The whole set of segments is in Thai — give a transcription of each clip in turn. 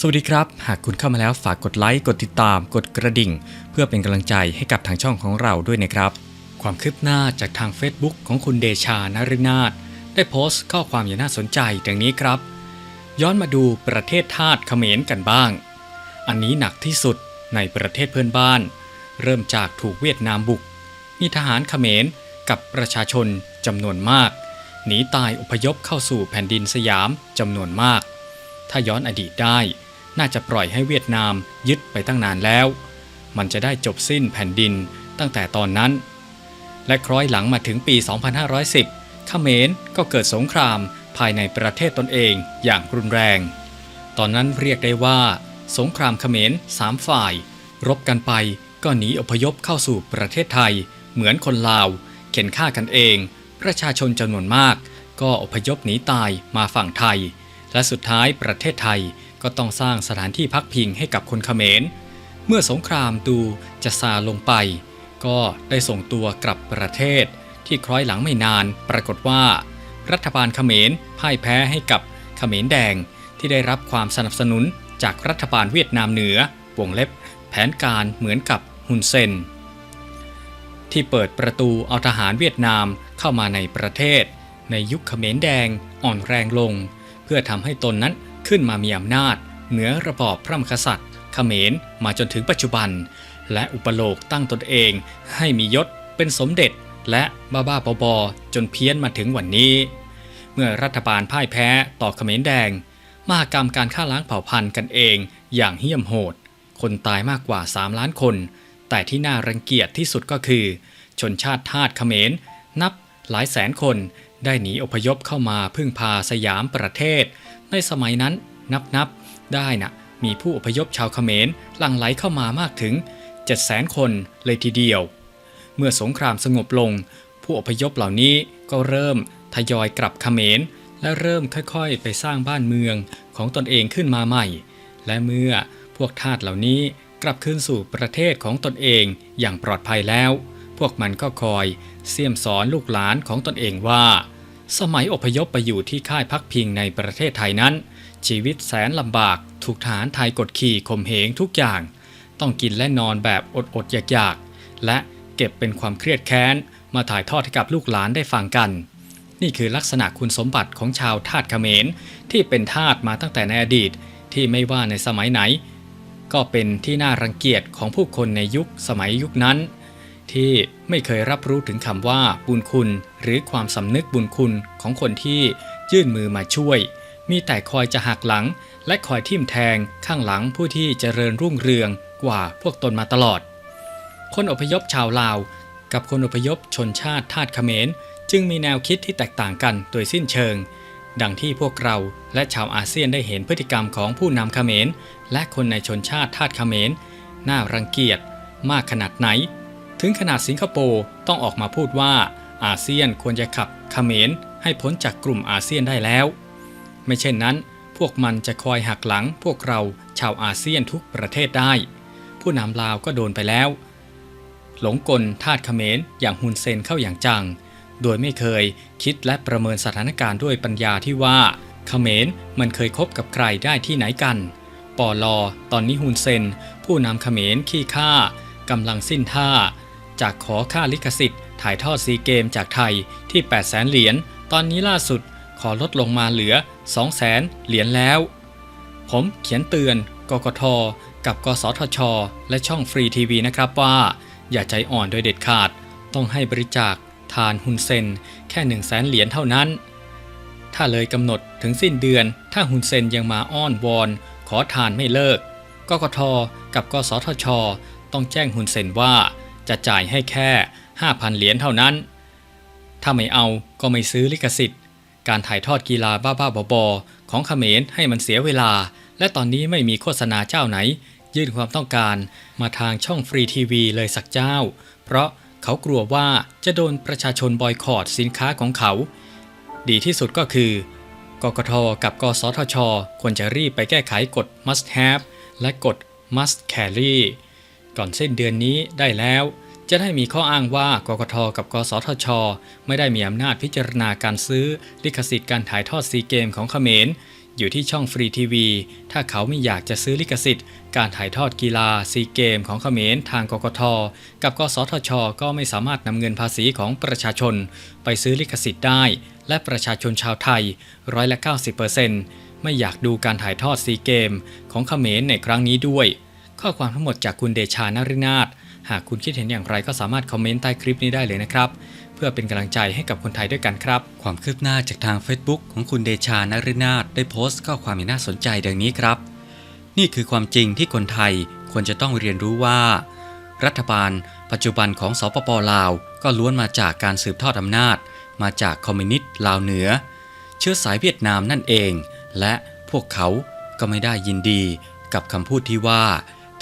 สวัสดีครับ หากคุณเข้ามาแล้วฝากกดไลค์ กดติดตาม กดกระดิ่ง เพื่อเป็นกำลังใจให้กับทางช่องของเราด้วยนะครับ ความคืบหน้าจากทาง Facebook ของคุณเดชานฤนาถได้โพสต์ข้อความอย่างน่าสนใจดังนี้ครับ ย้อนมาดูประเทศทาสเขมรกันบ้าง อันนี้หนักที่สุดในประเทศเพื่อนบ้าน เริ่มจากถูกเวียดนามบุก มีทหารเขมรกับประชาชนจำนวนมากหนีตายอพยพเข้าสู่แผ่นดินสยามจำนวนมาก ถ้าย้อนอดีตได้ น่าจะปล่อยให้เวียดนามยึดไปตั้งนานแล้ว มันจะได้จบสิ้นแผ่นดินตั้งแต่ตอนนั้น และคล้อยหลังมาถึงปี 2510ขเขมรก็เกิดสงครามภายในประเทศตนเองอย่างรุนแรง ตอนนั้นเรียกได้ว่า สงครามขเขมรสามฝ่าย รบกันไปก็หนีอพยพเข้าสู่ประเทศไทย เหมือนคนลาว เข็นฆ่ากันเอง ประชาชนจำนวนมาก ก็อพยพหนีตายมาฝั่งไทย และสุดท้ายประเทศไทย ก็ต้องสร้างสถานที่พักพิงให้กับคนเขมร เมื่อสงครามดูจะซาลงไป ก็ได้ส่งตัวกลับประเทศ ที่คล้อยหลังไม่นานปรากฏว่า รัฐบาลเขมรพ่ายแพ้ให้กับเขมรแดงที่ได้รับความสนับสนุนจากรัฐบาลเวียดนามเหนือวงเล็บ แผนการเหมือนกับฮุนเซน ที่เปิดประตูเอาทหารเวียดนามเข้ามาในประเทศ ในยุคเขมรแดงอ่อนแรงลง เพื่อทำให้ตนนั้น ขึ้นมามีอำนาจ เหนือระบอบพระมหากษัตริย์เขมรมาจนถึงปัจจุบัน และอุปโลกตั้งตนเองให้มียศเป็นสมเด็จและบ้าบ้าบอจนเพี้ยนมาถึงวันนี้ เมื่อรัฐบาลพ่ายแพ้ต่อเขมรแดง มหากรรมการฆ่าล้างเผ่าพันธุ์กันเองอย่างเหี้ยมโหด คนตายมากกว่า 3 ล้านคน แต่ที่น่ารังเกียจที่สุดก็คือ ชนชาติทาสเขมร นับหลายแสนคนได้หนีอพยพเข้ามาพึ่งพาสยามประเทศ ในสมัยนั้นนับนับได้นะ่ะมีผู้อพยพชาวเขมรหลั่งไหลเข้ามามากถึง 700,000 คนเลยทีเดียว เมื่อสงครามสงบลง ผู้อพยพเหล่านี้ก็เริ่มทยอยกลับเขมร และเริ่มค่อยๆ ไปสร้างบ้านเมืองของตนเองขึ้นมาใหม่ และเมื่อพวกทาสเหล่านี้กลับคืนสู่ประเทศของตนเองอย่างปลอดภัยแล้ว พวกมันก็คอยเสี่ยมสอนลูกหลานของตนเองว่า สมัยอพยพไปอยู่ที่ค่ายพักพิงในประเทศไทยนั้น ชีวิตแสนลำบาก ถูกฐานไทยกดขี่ข่มเหงทุกอย่าง ต้องกินและนอนแบบอดอดๆอยากๆ และเก็บเป็นความเครียดแค้น มาถ่ายทอดให้กับลูกหลานได้ฟังกัน นี่คือลักษณะคุณสมบัติของชาวทาสเขมร ที่เป็นทาสมาตั้งแต่ในอดีต ที่ไม่ว่าในสมัยไหน ก็เป็นที่น่ารังเกียจของผู้คนในยุคสมัยยุคนั้น ที่ไม่เคยรับรู้ถึงคำว่าบุญคุณ หรือความสำนึกบุญคุณของคนที่ยื่นมือมาช่วย มีแต่คอยจะหักหลัง และคอยทิ่มแทงข้างหลังผู้ที่เจริญรุ่งเรืองกว่าพวกตนมาตลอด คนอพยพชาวลาว กับคนอพยพชนชาติทาสเขมร จึงมีแนวคิดที่แตกต่างกันโดยสิ้นเชิง ดังที่พวกเราและชาวอาเซียนได้เห็นพฤติกรรมของผู้นำเขมร และคนในชนชาติทาสเขมรน่ารังเกียจมากขนาดไหน ถึงขนาดสิงคโปร์ต้องออกมาพูดว่าอาเซียนควรจะขับเขมรให้พ้นจากกลุ่มอาเซียนได้แล้ว ไม่เช่นนั้น พวกมันจะคอยหักหลังพวกเราชาวอาเซียนทุกประเทศได้ ผู้นำลาวก็โดนไปแล้ว หลงกลทาสเขมรอย่างฮุนเซนเข้าอย่างจัง โดยไม่เคยคิดและประเมินสถานการณ์ด้วยปัญญาที่ว่าเขมรมันเคยคบกับใครได้ที่ไหนกัน ปอลอ ตอนนี้ฮุนเซน ผู้นำเขมรขี้ข้ากำลังสิ้นท่า จากขอค่าลิขสิทธิ์ ถ่ายทอดซีเกมจากไทยที่ 8 0 0แสนเหรียญ ตอนนี้ล่าสุดขอลดลงมาเหลือ 2 0 0แสนเหรียญแล้ว ผมเขียนเตือนกกท กับกสทช และช่องฟรีทีวีนะครับว่า อย่าใจอ่อนโดยเด็ดขาด ต้องให้บริจาคทานฮุนเซนแค่1 0 0 0 0แสนเหรียญเท่านั้น ถ้าเลยกำหนดถึงสิ้นเดือน ถ้าฮุนเซนยังมาอ้อนวอน ขอทานไม่เลิกกกท กับกสทช ต้องแจ้งฮุนเซนว่า จะจ่ายให้แค่ 5,000 เหรียญเท่านั้น ถ้าไม่เอาก็ไม่ซื้อลิขสิทธิ์ การถ่ายทอดกีฬาบ้าๆบอๆของเขมรให้มันเสียเวลา และตอนนี้ไม่มีโฆษณาเจ้าไหน ยื่นความต้องการมาทางช่องฟรีทีวีเลยสักเจ้า เพราะเขากลัวว่าจะโดนประชาชนบอยคอรดสินค้าของเขา ดีที่สุดก็คือกกทกับกสทช ควรจะรีบไปแก้ไขกฎ must have และกฎ must carry ก่อนสิ้นเดือนนี้ได้แล้ว จะได้มีข้ออ้างว่ากกทกับกสทช ไม่ได้มีอำนาจพิจารณาการซื้อลิขสิทธิ์การถ่ายทอดซีเกมของเขมร อยู่ที่ช่องฟรีทีวี ถ้าเขาไม่อยากจะซื้อลิขสิทธิ์ การถ่ายทอดกีฬาซีเกมของเขมรทางกกทกับกสทช ก็ไม่สามารถนำเงินภาษีของประชาชน ไปซื้อลิขสิทธิ์ได้ และประชาชนชาวไทยร้อยละ90%ไม่อยากดูการถ่ายทอดซีเกมของเขมรในครั้งนี้ด้วย ข้อความทั้งหมดจากคุณเดชานรินาถหากคุณคิดเห็นอย่างไรก็สามารถคอมเมนต์ใต้คลิปนี้ได้เลยนะครับ เพื่อเป็นกำลังใจให้กับคนไทยด้วยกันครับ ความคืบหน้าจากทาง Facebook ของคุณเดชานรินาถได้โพสต์ข้อความที่น่าสนใจดังนี้ครับ นี่คือความจริงที่คนไทยควรจะต้องเรียนรู้ว่า รัฐบาล ปัจจุบันของสปปลาว ก็ล้วนมาจากการสืบทอดอำนาจ มาจากคอมมิวนิสต์ลาวเหนือ เชื้อสายเวียดนามนั่นเอง และพวกเขาก็ไม่ได้ยินดีกับคำพูดที่ว่า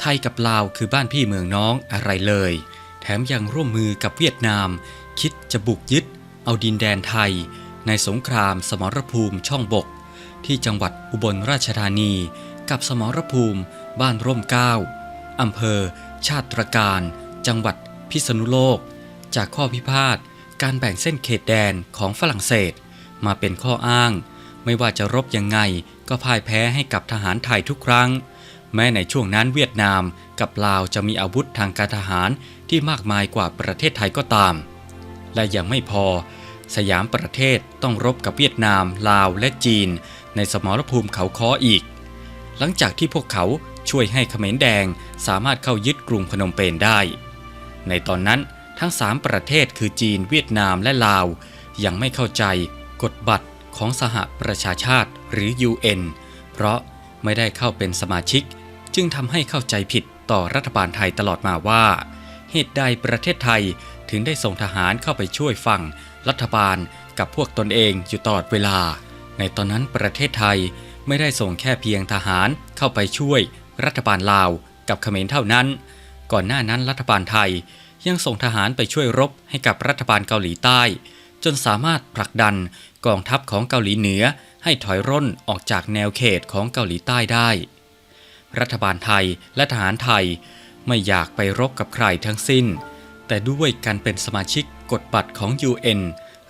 ไทยกับลาวคือบ้านพี่เมืองน้องอะไรเลย แถมยังร่วมมือกับเวียดนาม คิดจะบุกยึด เอาดินแดนไทย ในสงครามสมรภูมิช่องบก ที่จังหวัดอุบลราชธานี กับสมรภูมิ บ้านร่มเก้าอำเภอ ชาติตรการ จังหวัดพิษณุโลก จากข้อพิพาทการแบ่งเส้นเขตแดนของฝรั่งเศส มาเป็นข้ออ้าง ไม่ว่าจะรบยังไงก็พ่ายแพ้ให้กับทหารไทยทุกครั้ง แม้ในช่วงนั้นเวียดนามกับลาวจะมีอาวุธทางการทหารที่มากมายกว่าประเทศไทยก็ตาม และยังไม่พอ สยามประเทศต้องรบกับเวียดนาม ลาวและจีน ในสมรภูมิเขาค้ออีก หลังจากที่พวกเขาช่วยให้เขมรแดงสามารถเข้ายึดกรุงพนมเปญได้ ในตอนนั้นทั้งสามประเทศคือจีน เวียดนามและลาว ยังไม่เข้าใจกฎบัตรของสหประชาชาติหรือ UN เพราะ ไม่ได้เข้าเป็นสมาชิก จึงทำให้เข้าใจผิดต่อรัฐบาลไทยตลอดมาว่า เหตุใดประเทศไทยถึงได้ส่งทหารเข้าไปช่วยฝั่งรัฐบาลกับพวกตนเองอยู่ตลอดเวลา ในตอนนั้นประเทศไทยไม่ได้ส่งแค่เพียงทหารเข้าไปช่วยรัฐบาลลาวกับเขมรเท่านั้น ก่อนหน้านั้นรัฐบาลไทยยังส่งทหารไปช่วยรบให้กับรัฐบาลเกาหลีใต้ จนสามารถผลักดันกองทัพของเกาหลีเหนือ ให้ถอยร่นออกจากแนวเขตของเกาหลีใต้ได้ รัฐบาลไทยและทหารไทยไม่อยากไปรบกับใครทั้งสิ้น แต่ด้วยการเป็นสมาชิกกฎบัตรของ UN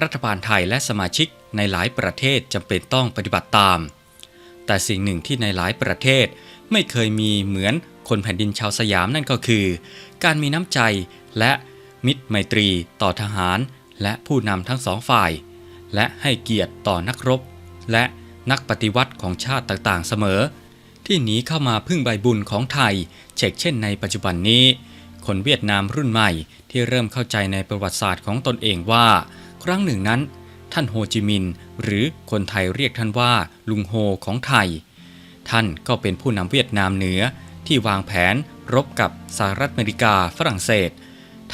รัฐบาลไทยและสมาชิกในหลายประเทศจำเป็นต้องปฏิบัติตาม แต่สิ่งหนึ่งที่ในหลายประเทศไม่เคยมีเหมือนคนแผ่นดินชาวสยามนั่นก็คือ การมีน้ำใจและมิตรไมตรีต่อทหาร และผู้นำทั้งสองฝ่าย และให้เกียรติต่อนักรบ และนักปฏิวัติของชาติต่างๆเสมอ ที่หนีเข้ามาพึ่งใบบุญของไทย เช่นเช่นในปัจจุบันนี้ คนเวียดนามรุ่นใหม่ที่เริ่มเข้าใจในประวัติศาสตร์ของตนเองว่า ครั้งหนึ่งนั้น ท่านโฮจิมินห์หรือคนไทยเรียกท่านว่าลุงโฮของไทย ท่านก็เป็นผู้นำเวียดนามเหนือที่วางแผนรบกับสหรัฐอเมริกาฝรั่งเศส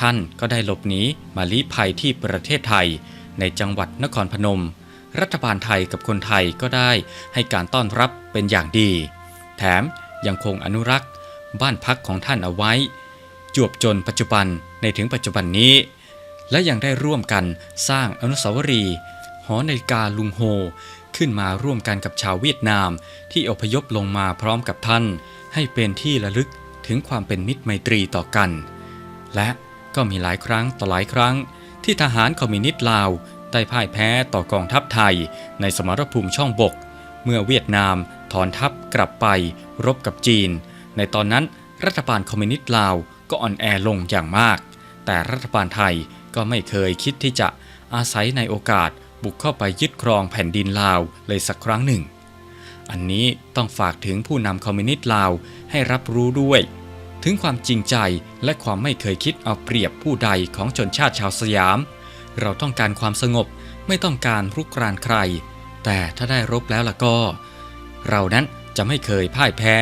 ท่านก็ได้หลบหนีมาลี้ภัยที่ประเทศไทย ในจังหวัดนครพนม รัฐบาลไทยกับคนไทยก็ได้ให้การต้อนรับเป็นอย่างดี แถมยังคงอนุรักษ์ บ้านพักของท่านเอาไว้ จวบจนปัจจุบันในถึงปัจจุบันนี้ และยังได้ร่วมกันสร้างอนุสาวรีย์หอนาฬิกาลุงโฮ ขึ้นมาร่วมกันกับชาวเวียดนามที่อพยพลงมาพร้อมกับท่าน ให้เป็นที่ระลึกถึงความเป็นมิตรไมตรีต่อกัน และก็มีหลายครั้งต่อหลายครั้งที่ทหารคอมมิวนิสต์ลาว ได้พ่ายแพ้ต่อกองทัพไทย ในสมรภูมิช่องบก เมื่อเวียดนามถอนทัพกลับไปรบกับจีน ในตอนนั้นรัฐบาลคอมมิวนิสต์ลาวก็อ่อนแอลงอย่างมาก แต่รัฐบาลไทยก็ไม่เคยคิดที่จะอาศัยในโอกาสบุกเข้าไปยึดครองแผ่นดินลาวเลยสักครั้งหนึ่ง อันนี้ต้องฝากถึงผู้นำคอมมิวนิสต์ลาวให้รับรู้ด้วย ถึงความจริงใจและความไม่เคยคิดเอาเปรียบผู้ใดของชนชาติชาวสยาม เราต้องการความสงบไม่ต้องการรุกรานใคร แต่ถ้าได้รบแล้วล่ะก็ เรานั้นจะไม่เคยพ่ายแพ้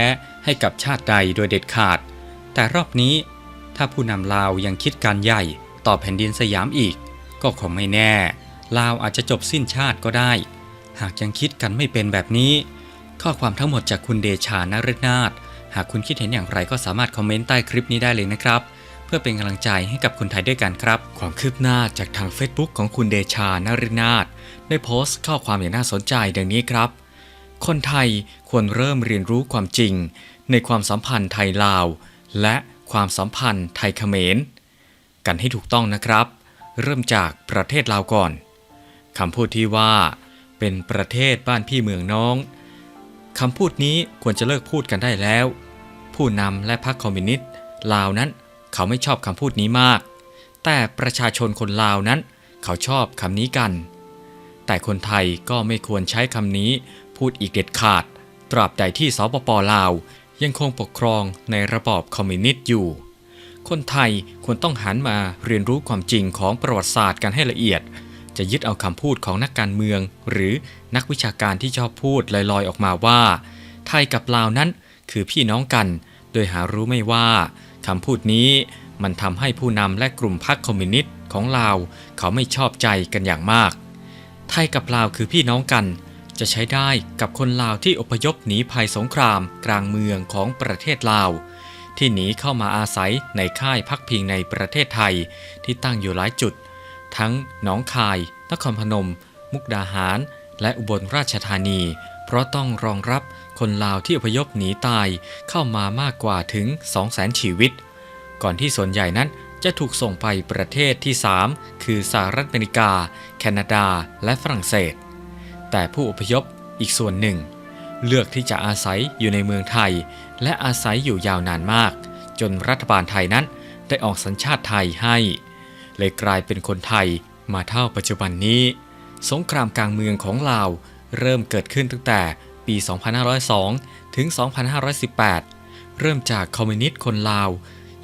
ให้กับชาติใดโดยเด็ดขาด แต่รอบนี้ ถ้าผู้นำลาวยังคิดการใหญ่ต่อแผ่นดินสยามอีก ก็คงไม่แน่ ลาวอาจจะจบสิ้นชาติก็ได้ หากยังคิดกันไม่เป็นแบบนี้ ข้อความทั้งหมดจากคุณเดชานฤนาถหากคุณคิดเห็นอย่างไรก็สามารถคอมเมนต์ใต้คลิปนี้ได้เลยนะครับ เพื่อเป็นกำลังใจให้กับคนไทยด้วยกันครับ ความคืบหน้าจากทาง Facebook ของคุณเดชานฤนาถได้โพสต์ข้อความอย่างน่าสนใจดังนี้ครับ คนไทยควรเริ่มเรียนรู้ความจริง ในความสัมพันธ์ไทยลาว และความสัมพันธ์ไทยเขมร กันให้ถูกต้องนะครับ เริ่มจากประเทศลาวก่อนคำพูดที่ว่า เป็นประเทศบ้านพี่เมืองน้องคำพูดนี้ควรจะเลิกพูดกันได้แล้ว ผู้นำและพรรคคอมมิวนิสต์ลาวนั้น เขาไม่ชอบคำพูดนี้มาก แต่ประชาชนคนลาวนั้น เขาชอบคำนี้กัน แต่คนไทยก็ไม่ควรใช้คำนี้พูดอีกเด็ดขาด ตราบใดที่สปปลาว ยังคงปกครองในระบอบคอมมิวนิสต์อยู่ คนไทยควรต้องหันมาเรียนรู้ความจริงของประวัติศาสตร์กันให้ละเอียด จะยึดเอาคำพูดของนักการเมือง หรือนักวิชาการที่ชอบพูดลอยๆออกมาว่า ไทยกับลาวนั้นคือพี่น้องกัน โดยหารู้ไม่ว่า คำพูดนี้มันทำให้ผู้นำและกลุ่มพรรคคอมมิวนิสต์ของลาวเขาไม่ชอบใจกันอย่างมาก ไทยกับลาวคือพี่น้องกัน จะใช้ได้กับคนลาวที่อพยพหนีภัยสงครามกลางเมืองของประเทศลาว ที่หนีเข้ามาอาศัยในค่ายพักพิงในประเทศไทยที่ตั้งอยู่หลายจุด ทั้งหนองคาย นครพนม มุกดาหาร และอุบลราชธานี เพราะต้องรองรับ คนลาวที่อพยพหนีตายเข้ามามากกว่าถึง 200,000 ชีวิต ก่อนที่ส่วนใหญ่นั้นจะถูกส่งไปประเทศที่ 3 คือสหรัฐอเมริกา แคนาดา และฝรั่งเศส แต่ผู้อพยพอีกส่วนหนึ่ง เลือกที่จะอาศัยอยู่ในเมืองไทย และอาศัยอยู่ยาวนานมาก จนรัฐบาลไทยนั้นได้ออกสัญชาติไทยให้ เลยกลายเป็นคนไทยมาเท่าปัจจุบันนี้ สงครามกลางเมืองของลาวเริ่มเกิดขึ้นตั้งแต่ ปี 2502 ถึง 2518 เริ่มจากคอมมิวนิสต์คนลาว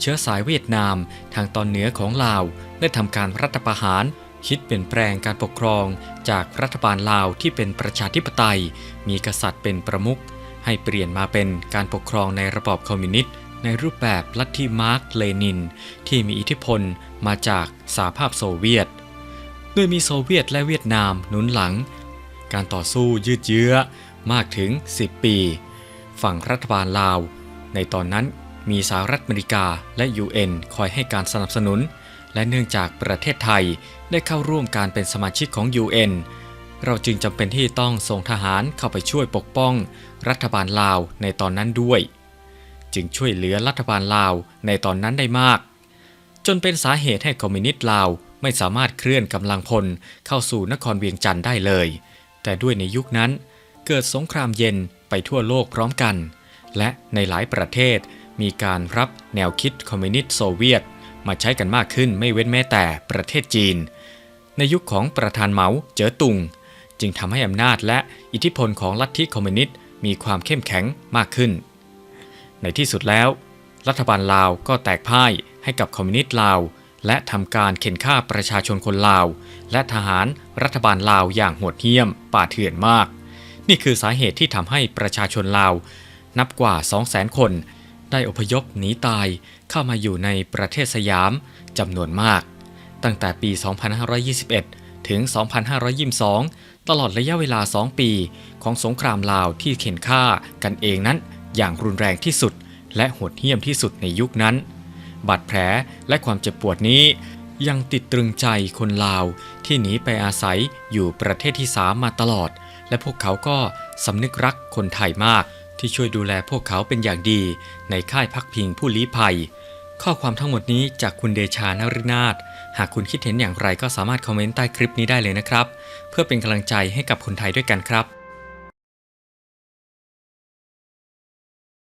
เชื้อสายเวียดนามทางตอนเหนือของลาวได้ทำการรัฐประหาร คิดเปลี่ยนแปลงการปกครองจากรัฐบาลลาวที่เป็นประชาธิปไตย มีกษัตริย์เป็นประมุขให้เปลี่ยนมาเป็นการปกครองในระบอบคอมมิวนิสต์ในรูปแบบลัทธิมาร์กเลนิน ที่มีอิทธิพลมาจากสหภาพโซเวียต โดยมีโซเวียตและเวียดนามหนุนหลัง การต่อสู้ยืดเยื้อ มากถึง 10 ปี ฝั่งรัฐบาลลาว ในตอนนั้นมีสหรัฐอเมริกาและ UN คอยให้การสนับสนุน และเนื่องจากประเทศไทยได้เข้าร่วมการเป็นสมาชิกของ UN เราจึงจำเป็นที่ต้องส่งทหารเข้าไปช่วยปกป้อง รัฐบาลลาวในตอนนั้นด้วย จึงช่วยเหลือรัฐบาลลาวในตอนนั้นได้มาก จนเป็นสาเหตุให้คอมมิวนิสต์ลาวไม่สามารถเคลื่อนกำลังพลเข้าสู่นครเวียงจันทร์ได้เลย แต่ด้วยในยุคนั้น เกิดสงครามเย็นไปทั่วโลกพร้อมกัน และในหลายประเทศมีการรับแนวคิดคอมมิวนิสต์โซเวียต มาใช้กันมากขึ้นไม่เว้นแม้แต่ประเทศจีน ในยุคของประธานเหมาเจ๋อตุง จึงทำให้อำนาจและอิทธิพลของลัทธิคอมมิวนิสต์มีความเข้มแข็งมากขึ้น ในที่สุดแล้ว รัฐบาลลาวก็แตกพ่ายให้กับคอมมิวนิสต์ลาว และทำการเข็นฆ่าประชาชนคนลาว และทหารรัฐบาลลาวอย่างโหดเหี้ยมป่าเถื่อนมาก นี่คือสาเหตุที่ทำให้ประชาชนลาว นับกว่า 200,000 คน ได้อพยพหนีตายเข้ามาอยู่ในประเทศสยามจำนวนมาก ตั้งแต่ปี 2521 ถึง 2522 ตลอดระยะเวลา 2 ปี ของสงครามลาวที่เข็นฆ่ากันเองนั้น อย่างรุนแรงที่สุด และโหดเหี้ยมที่สุดในยุคนั้น บาดแผลและความเจ็บปวดนี้ยังติดตรึงใจคนลาวที่หนีไปอาศัยอยู่ประเทศที่สามมาตลอด และพวกเขาก็สำนึกรักคนไทยมากที่ช่วยดูแลพวกเขาเป็นอย่างดี ในค่ายพักพิงผู้ลี้ภัย ข้อความทั้งหมดนี้จากคุณเดชานฤนาถหากคุณคิดเห็นอย่างไรก็สามารถคอมเมนต์ใต้คลิปนี้ได้เลยนะครับ เพื่อเป็นกำลังใจให้กับคนไทยด้วยกันครับ